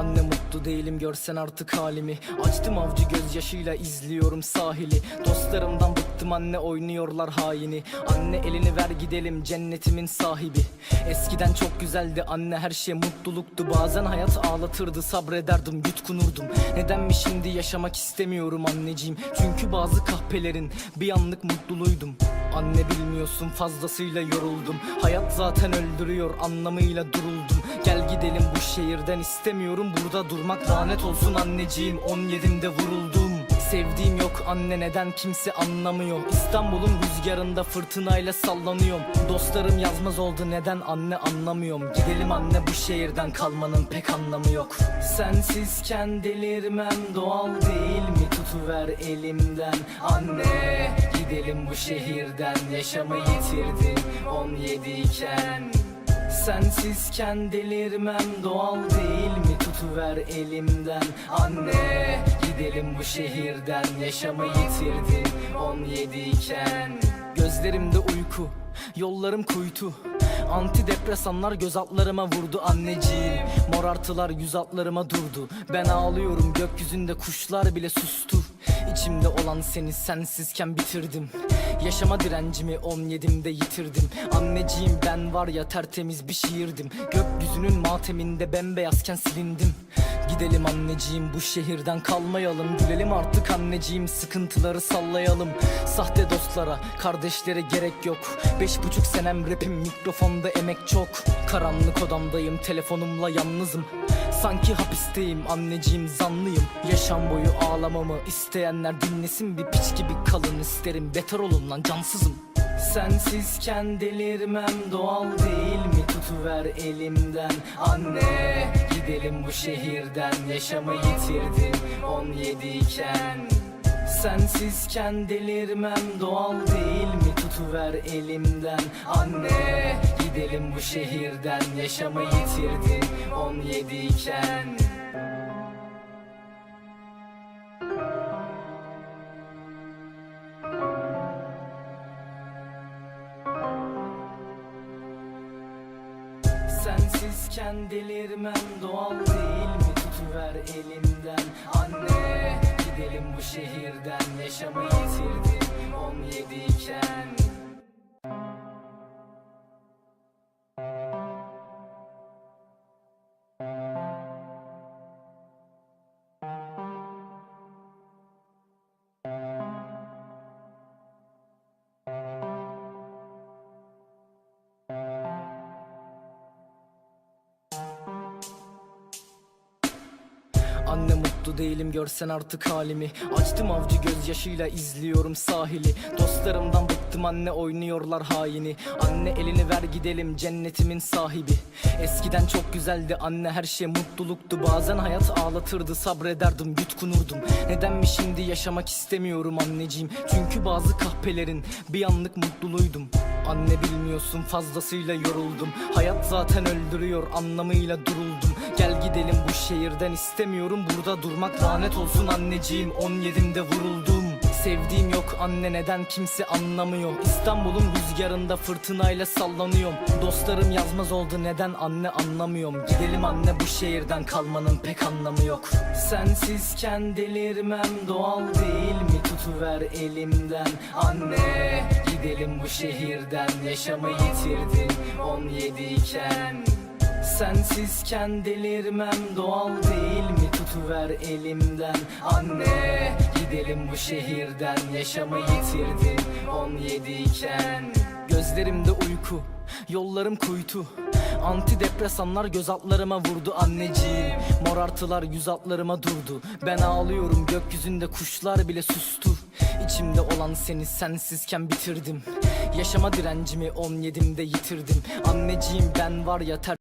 Anne mutlu değilim görsen artık halimi. Açtım avcı gözyaşıyla izliyorum sahili. Dostlarımdan bıktım anne oynuyorlar haini. Anne elini ver gidelim cennetimin sahibi. Eskiden çok güzeldi anne her şey mutluluktu. Bazen hayat ağlatırdı sabrederdim yutkunurdum. Neden mi şimdi yaşamak istemiyorum anneciğim? Çünkü bazı kahpelerin bir anlık mutluluydum Anne bilmiyorsun fazlasıyla yoruldum. Hayat zaten öldürüyor anlamıyla duruldum. Gel gidelim bu şehirden istemiyorum burada durmak. Lanet olsun anneciğim 17'imde vuruldum Sevdiğim yok. Anne neden kimse anlamıyor? İstanbul'un rüzgarında fırtınayla sallanıyorum. Dostlarım yazmaz oldu. Neden anne anlamıyorum? Gidelim anne bu şehirden. Kalmanın pek anlamı yok. Sensizken delirmem doğal değil mi? Tutuver elimden. Anne gidelim bu şehirden. Yaşamı yitirdim 17 iken. Sensizken delirmem doğal değil mi? Tutuver elimden. Anne gidelim bu şehirden yaşamı yitirdim. 17 iken Gözlerimde uyku yollarım kuytu. Antidepresanlar göz altlarıma vurdu anneciğim. Morartılar yüz altlarıma durdu. Ben ağlıyorum gökyüzünde kuşlar bile sustu. İçimde olan seni sensizken bitirdim Yaşama direncimi 17'imde yitirdim. Anneciğim ben var ya tertemiz bir şiirdim. Gökyüzünün mateminde bembeyazken silindim. Gidelim anneciğim bu şehirden kalmayalım. Gülelim artık anneciğim sıkıntıları sallayalım. Sahte dostlara kardeşlere gerek yok. Beş buçuk senem rapim mikrofonda emek çok. Karanlık odamdayım telefonumla yalnızım. Sanki hapisteyim anneciğim zanlıyım. Yaşam boyu ağlamamı isteyenler dinlesin. Bir piç gibi kalın isterim beter olun lan cansızım. Sensizken delirmem doğal değil mi? Tutuver elimden. Anne gidelim bu şehirden. Yaşamı yitirdim 17 iken Sensizken delirmem doğal değil mi? Tutuver elimden. Anne gidelim bu şehirden. Yaşamı yitirdim 17 iken Sensizken delirmem doğal değil mi? Tutuver elimden. Anne gidelim bu şehirden. Yaşamı yitirdim. 17 iken Anne mutlu değilim görsen artık halimi. Açtım avcı gözyaşıyla izliyorum sahili. Dostlarımdan bıktım anne oynuyorlar haini. Anne elini ver gidelim cennetimin sahibi. Eskiden çok güzeldi anne her şey mutluluktu. Bazen hayat ağlatırdı sabrederdim yutkunurdum. Neden mi şimdi yaşamak istemiyorum anneciğim? Çünkü bazı kahpelerin bir anlık mutluluydum. Anne bilmiyorsun fazlasıyla yoruldum. Hayat zaten öldürüyor anlamıyla duruldum Gel gidelim bu şehirden. İstemiyorum burada durmak. Lanet olsun anneciğim. 17'imde vuruldum. Sevdiğim yok. Anne neden kimse anlamıyor? İstanbul'un rüzgarında fırtınayla sallanıyorum. Dostlarım yazmaz oldu. Neden anne anlamıyorum? Gidelim anne bu şehirden. Kalmanın pek anlamı yok. Sensizken delirmem doğal değil mi? Tutuver elimden. Anne gidelim bu şehirden. Yaşamı yitirdim. 17 iken Sensizken delirmem doğal değil mi? Tutuver elimden. Anne gidelim bu şehirden. Yaşamı yitirdim 17 iken. Gözlerimde uyku yollarım kuytu. Antidepresanlar göz altlarıma vurdu anneciğim. Morartılar yüz altlarıma durdu. Ben ağlıyorum gökyüzünde kuşlar bile sustu. İçimde olan seni sensizken bitirdim. Yaşama direncimi 17'imde yitirdim. Anneciğim ben var ya ter